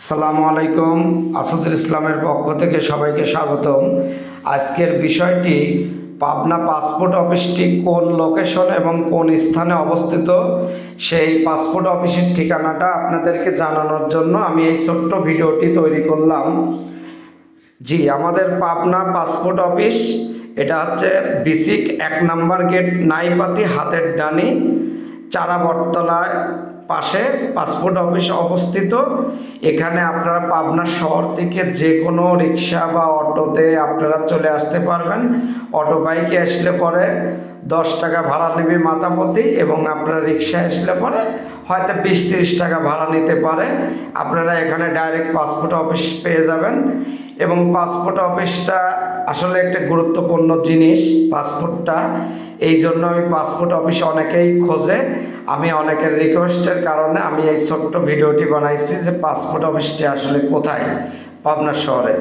আসসালামু আলাইকুম, আসাদুল ইসলামের পক্ষ থেকে সবাইকে স্বাগতম। আজকের বিষয়টি, পাবনা পাসপোর্ট অফিসটি কোন লোকেশন এবং কোন স্থানে অবস্থিত? সেই পাসপোর্ট অফিসের ঠিকানাটা আপনাদেরকে জানানোর জন্য আমি এই ছোট্ট ভিডিওটি তৈরি করলাম। জি, আমাদের পাবনা পাসপোর্ট অফিস, এটা হচ্ছে বিসিক এক নাম্বার গেট নাইপাতি হাতের ডানি চারা বটতলায় পাশে পাসপোর্ট অফিস অবস্থিত। এখানে আপনারা পাবনা শহর থেকে যে কোনো রিক্সা বা অটোতে আপনারা চলে আসতে পারবেন। অটো বাইকে আসলে পরে দশ টাকা ভাড়া নেবে মাথাপতি এবং আপনারা রিক্সা আসলে পরে হয়তো বিশ তিরিশ টাকা ভাড়া নিতে পারে। আপনারা এখানে ডাইরেক্ট পাসপোর্ট অফিস পেয়ে যাবেন এবং পাসপোর্ট অফিসটা আসলে একটা গুরুত্বপূর্ণ জিনিস। পাসপোর্টটা এই জন্য আমি পাসপোর্ট অফিস অনেকেই খোঁজে। আমি অনেকের রিকোয়েস্টের কারণে আমি এই ছোট্ট ভিডিওটি বানাইছি যে পাসপোর্ট অফিসটি আসলে কোথায়, পাবনা শহরে।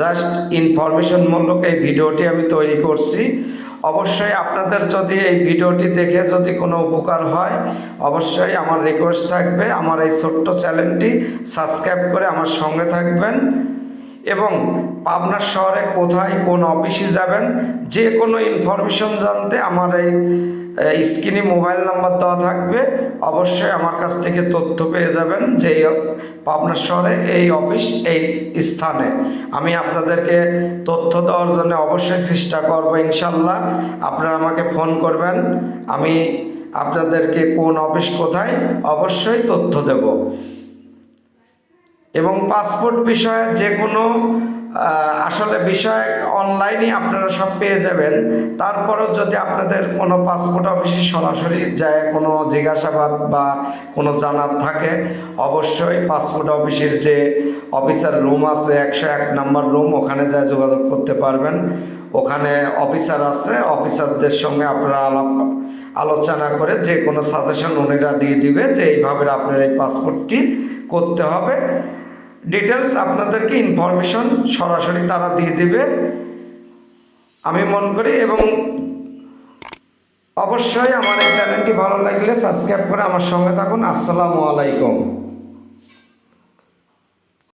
জাস্ট ইনফরমেশনমূলক এই ভিডিওটি আমি তৈরি করছি। অবশ্যই আপনাদের যদি এই ভিডিওটি দেখে যদি কোনো উপকার হয়, অবশ্যই আমার রিকোয়েস্ট থাকবে। আমার এই ছোট্ট চ্যানেলটি সাবস্ক্রাইব করে আমার সঙ্গে থাকবেন। এবং পাবনা শহরে কোথায় কোন অফিসে যাবেন যে কোনো ইনফরমেশন জানতে আমার এই স্ক্রিনে মোবাইল নাম্বার দেওয়া থাকবে। অবশ্যই আমার কাছ থেকে তথ্য পেয়ে যাবেন যে পাবনা শহরে এই অফিস, এই স্থানে। আমি আপনাদেরকে তথ্য দেওয়ার জন্য অবশ্যই চেষ্টা করব ইনশাল্লাহ আপনারা আমাকে ফোন করবেন, আমি আপনাদেরকে কোন অফিস কোথায় অবশ্যই তথ্য দেব। এবং পাসপোর্ট বিষয়ে যে কোনো আসলে বিষয় অনলাইনে আপনারা সব পেয়ে যাবেন। তারপরেও যদি আপনাদের কোনো পাসপোর্ট অফিসে সরাসরি যায়, কোনো জিজ্ঞাসাবাদ বা কোনো জানার থাকে, অবশ্যই পাসপোর্ট অফিসের যে অফিসার রুম আছে, একশো এক নাম্বার রুম ওখানে যায় যোগাযোগ করতে পারবেন। ওখানে অফিসার আছে অফিসারদের সঙ্গে আপনারা আলাপ, আলোচনা করে যে কোনো সাজেশন উনিরা দিয়ে দিবে যে এইভাবে আপনার এই পাসপোর্টটি করতে হবে। ডিটেলস আপনাদেরকে ইনফরমেশন সরাসরি তারা দিয়ে দেবে। আমি মন করি এবং অবশ্যই আমার এই চ্যানেলটি ভালো লাগলে সাবস্ক্রাইব করে আমার সঙ্গে থাকুন। আসসালামু আলাইকুম।